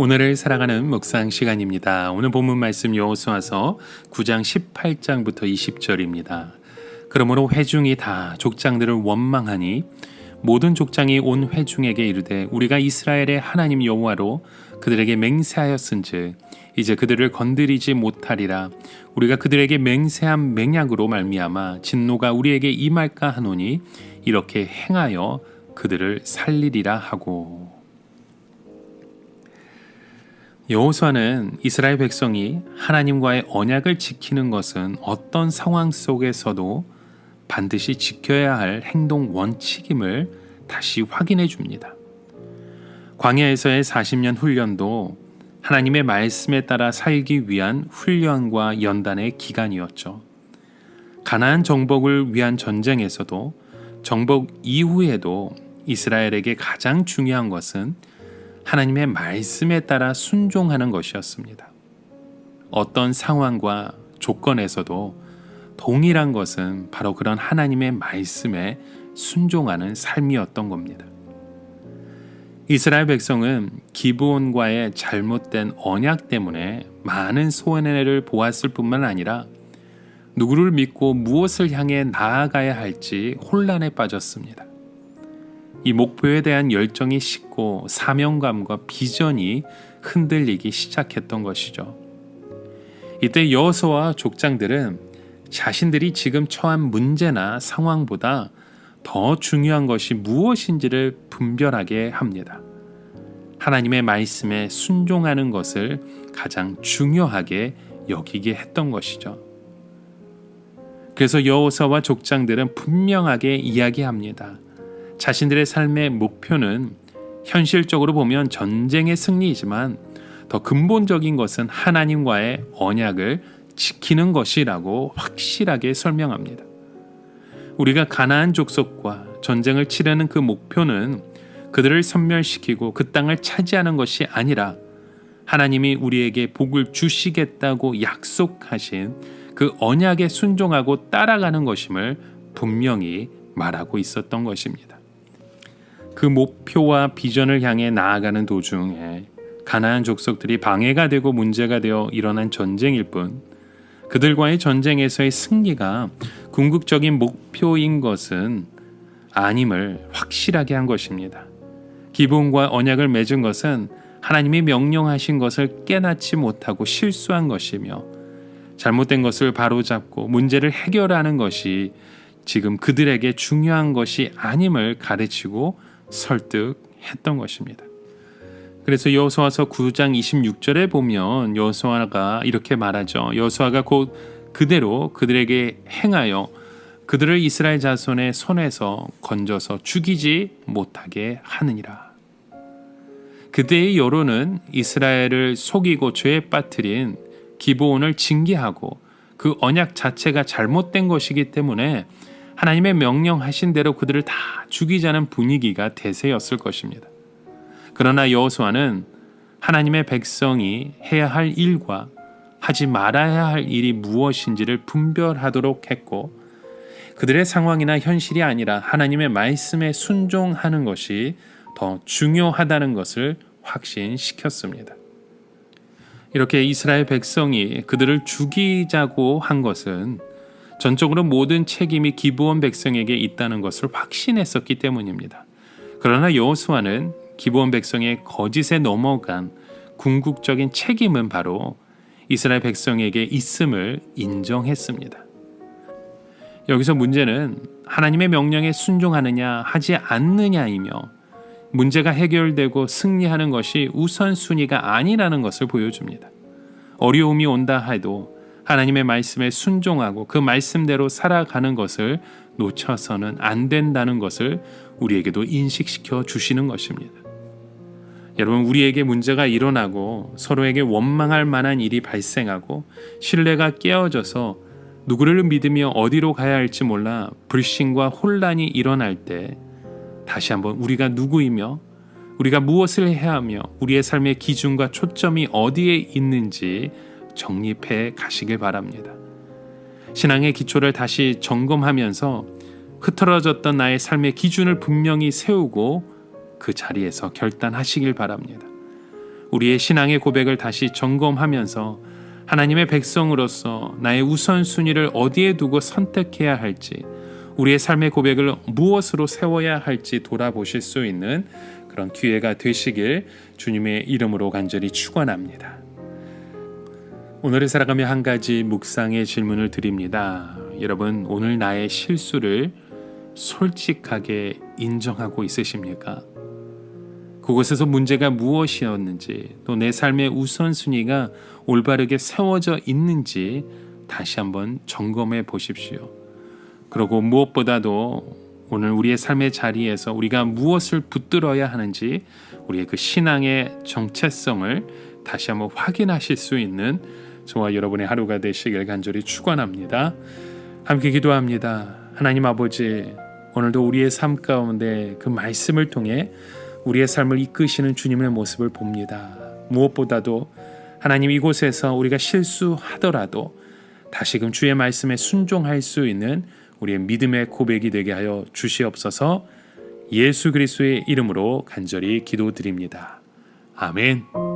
오늘을 살아가는 묵상 시간입니다. 오늘 본문 말씀 여호수아서 9장 18장부터 20절입니다. 그러므로 회중이 다 족장들을 원망하니 모든 족장이 온 회중에게 이르되 우리가 이스라엘의 하나님 여호와로 그들에게 맹세하였은즉 이제 그들을 건드리지 못하리라 우리가 그들에게 맹세한 맹약으로 말미암아 진노가 우리에게 임할까 하노니 이렇게 행하여 그들을 살리리라 하고 여호수아는 이스라엘 백성이 하나님과의 언약을 지키는 것은 어떤 상황 속에서도 반드시 지켜야 할 행동 원칙임을 다시 확인해 줍니다. 광야에서의 40년 훈련도 하나님의 말씀에 따라 살기 위한 훈련과 연단의 기간이었죠. 가나안 정복을 위한 전쟁에서도 정복 이후에도 이스라엘에게 가장 중요한 것은 하나님의 말씀에 따라 순종하는 것이었습니다. 어떤 상황과 조건에서도 동일한 것은 바로 그런 하나님의 말씀에 순종하는 삶이었던 겁니다. 이스라엘 백성은 기브온과의 잘못된 언약 때문에 많은 소원해를 보았을 뿐만 아니라 누구를 믿고 무엇을 향해 나아가야 할지 혼란에 빠졌습니다. 이 목표에 대한 열정이 식고 사명감과 비전이 흔들리기 시작했던 것이죠. 이때 여호수아와 족장들은 자신들이 지금 처한 문제나 상황보다 더 중요한 것이 무엇인지를 분별하게 합니다. 하나님의 말씀에 순종하는 것을 가장 중요하게 여기게 했던 것이죠. 그래서 여호사와 족장들은 분명하게 이야기합니다. 자신들의 삶의 목표는 현실적으로 보면 전쟁의 승리이지만 더 근본적인 것은 하나님과의 언약을 지키는 것이라고 확실하게 설명합니다. 우리가 가나안 족속과 전쟁을 치르는 그 목표는 그들을 섬멸시키고 그 땅을 차지하는 것이 아니라 하나님이 우리에게 복을 주시겠다고 약속하신 그 언약에 순종하고 따라가는 것임을 분명히 말하고 있었던 것입니다. 그 목표와 비전을 향해 나아가는 도중에 가나안 족속들이 방해가 되고 문제가 되어 일어난 전쟁일 뿐 그들과의 전쟁에서의 승리가 궁극적인 목표인 것은 아님을 확실하게 한 것입니다. 기본과 언약을 맺은 것은 하나님이 명령하신 것을 깨닫지 못하고 실수한 것이며 잘못된 것을 바로잡고 문제를 해결하는 것이 지금 그들에게 중요한 것이 아님을 가르치고 설득했던 것입니다. 그래서 여호수아서 9장 26절에 보면 여호수아가 이렇게 말하죠. 여호수아가 곧 그대로 그들에게 행하여 그들을 이스라엘 자손의 손에서 건져서 죽이지 못하게 하느니라. 그때의 여론은 이스라엘을 속이고 죄에 빠뜨린 기브온을 징계하고 그 언약 자체가 잘못된 것이기 때문에 하나님의 명령하신 대로 그들을 다 죽이자는 분위기가 대세였을 것입니다. 그러나 여호수아는 하나님의 백성이 해야 할 일과 하지 말아야 할 일이 무엇인지를 분별하도록 했고 그들의 상황이나 현실이 아니라 하나님의 말씀에 순종하는 것이 더 중요하다는 것을 확신시켰습니다. 이렇게 이스라엘 백성이 그들을 죽이자고 한 것은 전적으로 모든 책임이 기브온 백성에게 있다는 것을 확신했었기 때문입니다. 그러나 여호수아는 기브온 백성의 거짓에 넘어간 궁극적인 책임은 바로 이스라엘 백성에게 있음을 인정했습니다. 여기서 문제는 하나님의 명령에 순종하느냐 하지 않느냐이며 문제가 해결되고 승리하는 것이 우선순위가 아니라는 것을 보여줍니다. 어려움이 온다 해도 하나님의 말씀에 순종하고 그 말씀대로 살아가는 것을 놓쳐서는 안 된다는 것을 우리에게도 인식시켜 주시는 것입니다. 여러분, 우리에게 문제가 일어나고 서로에게 원망할 만한 일이 발생하고 신뢰가 깨어져서 누구를 믿으며 어디로 가야 할지 몰라 불신과 혼란이 일어날 때 다시 한번 우리가 누구이며 우리가 무엇을 해야 하며 우리의 삶의 기준과 초점이 어디에 있는지 정립해 가시길 바랍니다. 신앙의 기초를 다시 점검하면서 흐트러졌던 나의 삶의 기준을 분명히 세우고 그 자리에서 결단하시길 바랍니다. 우리의 신앙의 고백을 다시 점검하면서 하나님의 백성으로서 나의 우선순위를 어디에 두고 선택해야 할지, 우리의 삶의 고백을 무엇으로 세워야 할지 돌아보실 수 있는 그런 기회가 되시길 주님의 이름으로 간절히 축원합니다. 오늘을 살아가며 한 가지 묵상의 질문을 드립니다. 여러분, 오늘 나의 실수를 솔직하게 인정하고 있으십니까? 그곳에서 문제가 무엇이었는지, 또 내 삶의 우선순위가 올바르게 세워져 있는지 다시 한번 점검해 보십시오. 그리고 무엇보다도 오늘 우리의 삶의 자리에서 우리가 무엇을 붙들어야 하는지 우리의 그 신앙의 정체성을 다시 한번 확인하실 수 있는 저와 여러분의 하루가 되시길 간절히 축원합니다. 함께 기도합니다. 하나님 아버지 오늘도 우리의 삶 가운데 그 말씀을 통해 우리의 삶을 이끄시는 주님의 모습을 봅니다. 무엇보다도 하나님 이곳에서 우리가 실수하더라도 다시금 주의 말씀에 순종할 수 있는 우리의 믿음의 고백이 되게 하여 주시옵소서 예수 그리스도의 이름으로 간절히 기도드립니다. 아멘.